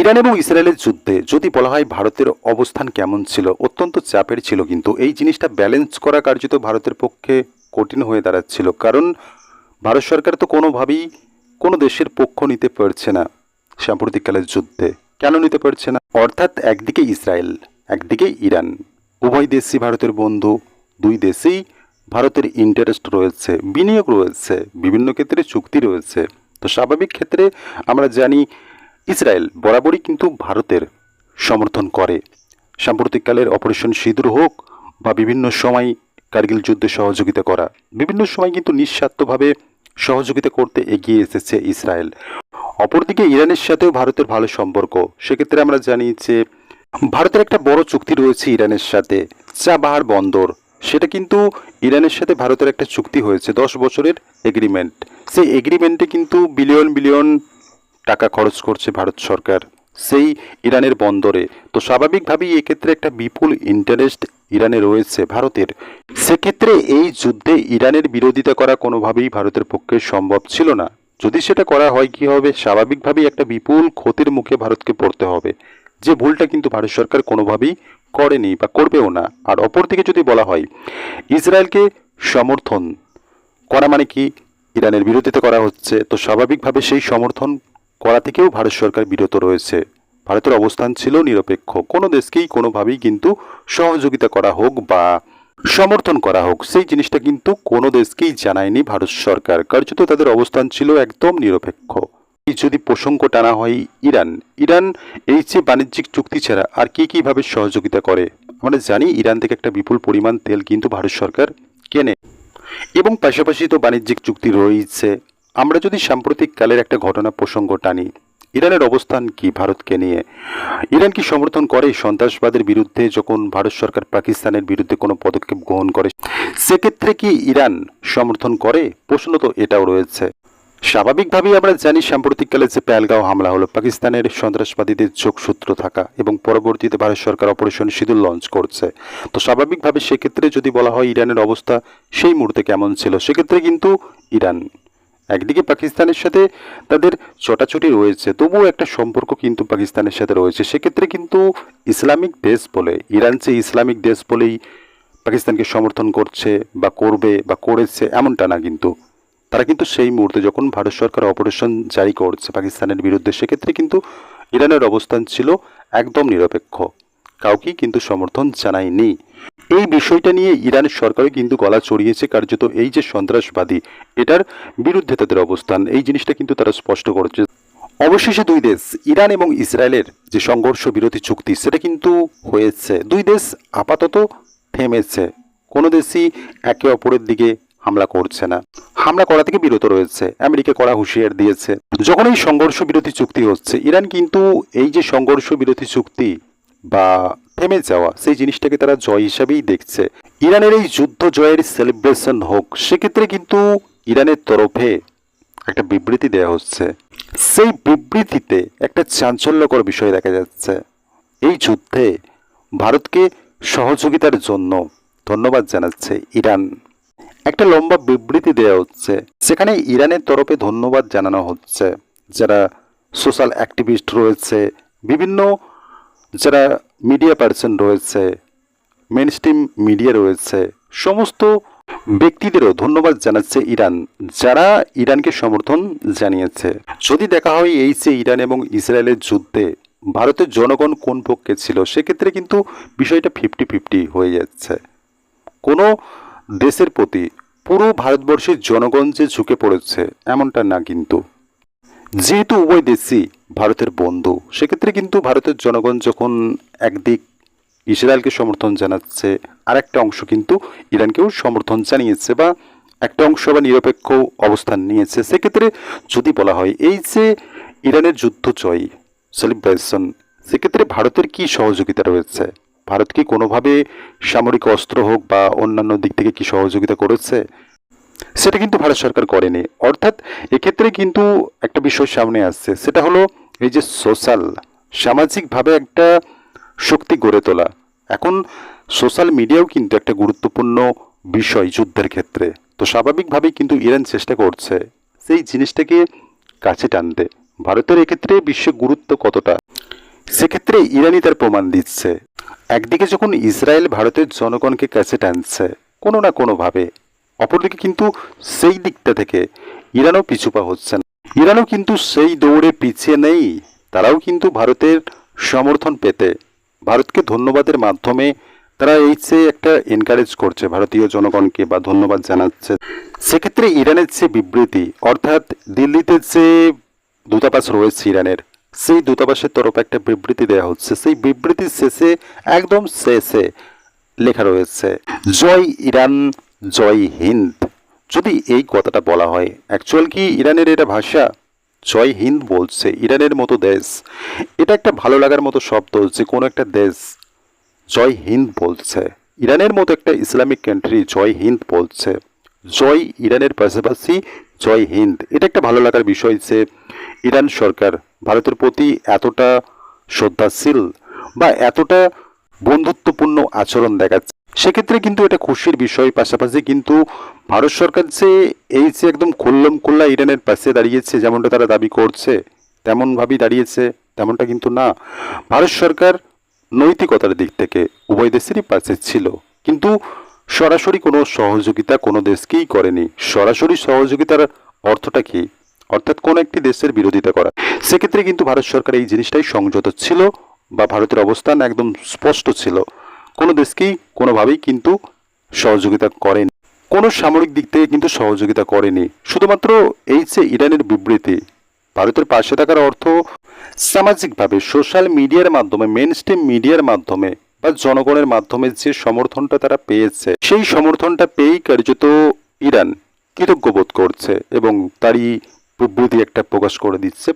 Iran এবং ইসরায়েলের যুদ্ধে যদি বলা হয় ভারতের অবস্থান কেমন ছিল, অত্যন্ত চাপের ছিল কিন্তু এই জিনিসটা ব্যালেন্স করা কার্যত ভারতের পক্ষে কঠিন হয়ে দাঁড়াচ্ছিল। কারণ ভারত সরকার তো কোনোভাবেই কোনো দেশের পক্ষ নিতে পারছে না সাম্প্রতিককালের যুদ্ধে। কেন নিতে পারছে না? অর্থাৎ একদিকে ইসরায়েল, একদিকে ইরান। উভয় দেশই ভারতের বন্ধু, দুই দেশেই ভারতের ইন্টারেস্ট রয়েছে, বিনিয়োগ রয়েছে, বিভিন্ন ক্ষেত্রে চুক্তি রয়েছে। তো স্বাভাবিক ক্ষেত্রে আমরা জানি ইসরায়েল বরাবরই কিন্তু ভারতের সমর্থন করে। সাম্প্রতিককালের অপারেশন সিঁদুর হোক বা বিভিন্ন সময় কার্গিল যুদ্ধে সহযোগিতা করা, বিভিন্ন সময় কিন্তু নিঃস্বার্থভাবে সহযোগিতা করতে এগিয়ে এসেছে ইসরায়েল। অপরদিকে ইরানের সাথেও ভারতের ভালো সম্পর্ক। সেক্ষেত্রে আমরা জানি যে ভারতের একটা বড় চুক্তি রয়েছে ইরানের সাথে চাবাহার বন্দর। সেটা কিন্তু ইরানের সাথে ভারতের একটা চুক্তি হয়েছে, দশ বছরের এগ্রিমেন্ট সেই এগ্রিমেন্টে কিন্তু বিলিয়ন বিলিয়ন টাকা খরচ করছে ভারত সরকার। সেই ইরানের বন্দরে। তো স্বাভাবিকভাবেই এক্ষেত্রে একটা বিপুল ইন্টারেস্ট ইরানে রয়েছে ভারতের। সেক্ষেত্রে এই যুদ্ধে ইরানের বিরোধিতা করা কোনোভাবেই ভারতের পক্ষে সম্ভব ছিল না। যদি সেটা করা হয়, কি হবে? স্বাভাবিকভাবেই একটা বিপুল ক্ষতির মুখে ভারতকে পড়তে হবে। যে ভুলটা কিন্তু ভারত সরকার কোনোভাবেই করেনি বা করবেও না। আর অপরদিকে যদি বলা হয়, ইসরায়েলকে সমর্থন করা মানে কি? ইরানের বিরোধিতা করা হচ্ছে। তো স্বাভাবিকভাবে সেই সমর্থন করা থেকেও ভারত সরকার বিরত রয়েছে। ভারতের অবস্থান ছিল নিরপেক্ষ। কোনো দেশকেই কোনোভাবেই কিন্তু সহযোগিতা করা হোক বা সমর্থন করা হোক, সেই জিনিসটা কিন্তু কোনো দেশকেই জানায়নি ভারত সরকার। কার্যত তাদের অবস্থান ছিল একদম নিরপেক্ষ। যদি প্রসঙ্গ টানা হয় ইরান ইরান এই যে বাণিজ্যিক চুক্তি ছাড়া আর কি কীভাবে সহযোগিতা করে? আমরা জানি ইরান থেকে একটা বিপুল পরিমাণ তেল কিন্তু ভারত সরকার কেনে। এবং পাশাপাশি তো বাণিজ্যিক চুক্তি রয়েছে। আমরা যদি সাম্প্রতিক কালের একটা ঘটনা প্রসঙ্গ টানি, ইরানের অবস্থান কি ভারতকে নিয়ে? ইরান কি সমর্থন করে সন্ত্রাসবাদের বিরুদ্ধে যখন ভারত সরকার পাকিস্তানের বিরুদ্ধে কোনো পদক্ষেপ গ্রহণ করে? সেক্ষেত্রে কি ইরান সমর্থন করে? প্রশ্ন তো এটাও রয়েছে। স্বাভাবিকভাবেই আমরা জানি সাম্প্রতিককালে যে পেলগাঁও হামলা হলো, পাকিস্তানের সন্ত্রাসবাদীদের যোগসূত্র থাকা এবং পরবর্তীতে ভারত সরকার অপারেশন সিঁদুর লঞ্চ করছে। তো স্বাভাবিকভাবে সেক্ষেত্রে যদি বলা হয় ইরানের অবস্থা সেই মুহূর্তে কেমন ছিল? সেক্ষেত্রে কিন্তু ইরান একদিকে পাকিস্তানের সাথে তাদের চটাচটি রয়েছে, তবুও একটা সম্পর্ক কিন্তু পাকিস্তানের সাথে রয়েছে। সেক্ষেত্রে কিন্তু ইসলামিক দেশ বলে, ইরান যে ইসলামিক দেশ বলেই পাকিস্তানকে সমর্থন করছে বা করবে বা করেছে এমনটা না কিন্তু। তারা কিন্তু সেই মুহূর্তে যখন ভারত সরকার অপারেশন জারি করছে পাকিস্তানের বিরুদ্ধে, সেক্ষেত্রে কিন্তু ইরানের অবস্থান ছিল একদম নিরপেক্ষ। কাউকেই কিন্তু সমর্থন জানায়নি। এই বিষয়টা নিয়ে ইরানের সরকারও কিন্তু গলা চড়িয়েছে, কার্যত এই যে সন্ত্রাসবাদী, এটার বিরুদ্ধে তাদের অবস্থান। এই জিনিসটা কিন্তু তারা স্পষ্ট করছে। অবশেষে দুই দেশ, ইরান এবং ইসরায়েলের যে সংঘর্ষ বিরোধী চুক্তি, সেটা কিন্তু হয়েছে। দুই দেশ আপাতত থেমেছে। কোনো দেশই একে অপরের দিকে হামলা করছে না। হামলা করা থেকে বিরত রয়েছে। আমেরিকা করা হুঁশিয়ার দিয়েছে। যখন এই সংঘর্ষ বিরোধী চুক্তি হচ্ছে, ইরান কিন্তু এই যে সংঘর্ষ বিরোধী চুক্তি বা থেমে যাওয়া, সেই জিনিসটাকে তারা জয় হিসাবেই দেখছে। ইরানের এই যুদ্ধ জয়ের সেলিব্রেশন হোক, সেক্ষেত্রে কিন্তু ইরানের তরফে একটা বিবৃতি দেওয়া হচ্ছে। সেই বিবৃতিতে একটা চাঞ্চল্যকর বিষয় দেখা যাচ্ছে। এই যুদ্ধে ভারতকে সহযোগিতার জন্য ধন্যবাদ জানাচ্ছে ইরান। একটা লম্বা বিবৃতি দেওয়া হচ্ছে। সেখানে ইরানের তরফে ধন্যবাদ জানানো হচ্ছে। যারা সোশ্যাল অ্যাক্টিভিস্ট রয়েছে, বিভিন্ন যারা মিডিয়া পার্সন রয়েছে মেনস্ট্রিম মিডিয়া রয়েছে, সমস্ত ব্যক্তিদেরও ধন্যবাদ জানাচ্ছে ইরান, যারা ইরানকে সমর্থন জানিয়েছে। যদি দেখা হয় এই যে ইরান এবং ইসরায়েলের যুদ্ধে ভারতের জনগণ কোন পক্ষে ছিল, সেক্ষেত্রে কিন্তু বিষয়টা ফিফটি ফিফটি হয়ে যাচ্ছে। কোনো দেশের প্রতি পুরো ভারতবর্ষের জনগণ যে ঝুঁকে পড়েছে, এমনটা না কিন্তু। যেহেতু উভয় দেশই ভারতের বন্ধু, সেক্ষেত্রে কিন্তু ভারতের জনগণ যখন একদিক ইসরায়েলকে সমর্থন জানাচ্ছে আর একটা অংশ কিন্তু ইরানকেও সমর্থন জানিয়েছে বা একটা অংশ বা নিরপেক্ষ অবস্থান নিয়েছে। সেক্ষেত্রে যদি বলা হয়, এই যে ইরানের যুদ্ধ জয় সেলিব্রেশন সেক্ষেত্রে ভারতের কি সহযোগিতা রয়েছে? ভারত কি কোনোভাবে সামরিক অস্ত্র হোক বা অন্যান্য দিক থেকে কি সহযোগিতা করেছে? সেটা কিন্তু ভারত সরকার করেনি। অর্থাৎ এক্ষেত্রে কিন্তু একটা বিষয় সামনে আসছে। সেটা হলো এই যে সোশ্যাল সামাজিকভাবে একটা শক্তি গড়ে তোলা। এখন সোশ্যাল মিডিয়াও কিন্তু একটা গুরুত্বপূর্ণ বিষয় যুদ্ধের ক্ষেত্রে। তো স্বাভাবিকভাবেই কিন্তু ইরান চেষ্টা করছে সেই জিনিসটাকে কাছে টানতে। ভারতের এক্ষেত্রে বিশ্ব গুরুত্ব কতটা? সেক্ষেত্রে ইরানই তার প্রমাণ দিচ্ছে। একদিকে যখন ইসরায়েল ভারতের জনগণকে কাছে টানছে, কোনো না কোনোভাবে অপরদিকে কিন্তু সেই দিকটা থেকে ইরানও পিছুপা হচ্ছে না। ইরানও কিন্তু সেই দৌড়ে পিছিয়ে নেই। তারাও কিন্তু ভারতের সমর্থন পেতে। ভারতকে ধন্যবাদের মাধ্যমে তারা এই যে একটা এনকারেজ করছে ভারতীয় জনগণকে বা ধন্যবাদ জানাচ্ছে, সেক্ষেত্রে ইরানের যে বিবৃতি, অর্থাৎ দিল্লিতে যে দূতাবাস রয়েছে ইরানের, সেই দূতাবাসের তরফে একটা বিবৃতি দেওয়া হচ্ছে। সেই বিবৃতির শেষে একদম শেষে লেখা রয়েছে, জয় ইরান জয় হিন্দ। যদি এই কথাটা বলা হয় অ্যাকচুয়াল কি ইরানের এটা ভাষা? জয় হিন্দ বলছে, ইরানের মতো দেশ। এটা একটা ভালো লাগার মতো শব্দ, যে কোনো একটা দেশ জয় হিন্দ বলছে। ইরানের মতো একটা ইসলামিক কান্ট্রি জয় হিন্দ বলছে। জয় ইরানের পাশাপাশি জয় হিন্দ। এটা একটা ভালো লাগার বিষয় যে ইরান সরকার ভারতের প্রতি এতটা শ্রদ্ধাশীল বা এতটা বন্ধুত্বপূর্ণ আচরণ দেখাচ্ছে। সেক্ষেত্রে কিন্তু এটা খুশির বিষয়। পাশাপাশি কিন্তু ভারত সরকার যে এই যে একদম খুল্লম খুল্লা ইরানের পাশে দাঁড়িয়েছে, যেমনটা তারা দাবি করছে, তেমনভাবেই দাঁড়িয়েছে, তেমনটা কিন্তু না। ভারত সরকার নৈতিকতার দিক থেকে উভয় দেশেরই পাশে ছিল। কিন্তু সরাসরি কোনো সহযোগিতা কোনো দেশকেই করেনি। সরাসরি সহযোগিতার অর্থটা কি? অর্থাৎ কোন একটি দেশের বিরোধিতা করা। সেক্ষেত্রে কিন্তু ভারত সরকার এই জিনিসটাই সংযত ছিল বা ভারতের অবস্থান একদম স্পষ্ট ছিল। কোনো দেশকেই কোনোভাবেই কিন্তু সহযোগিতা করেনি। কোনো সামরিক দিক থেকে কিন্তু সহযোগিতা করেনি। শুধুমাত্র এই যে ইরানের বিবৃতি, ভারতের পাশে থাকার অর্থ সামাজিকভাবে সোশ্যাল মিডিয়ার মাধ্যমে মেন মিডিয়ার মাধ্যমে বা জনগণের মাধ্যমে যে সমর্থনটা তারা পেয়েছে, সেই সমর্থনটা পেয়েই কার্যত ইরান কৃতজ্ঞ বোধ করছে এবং তারই বিবৃতি একটা প্রকাশ করে দিচ্ছে।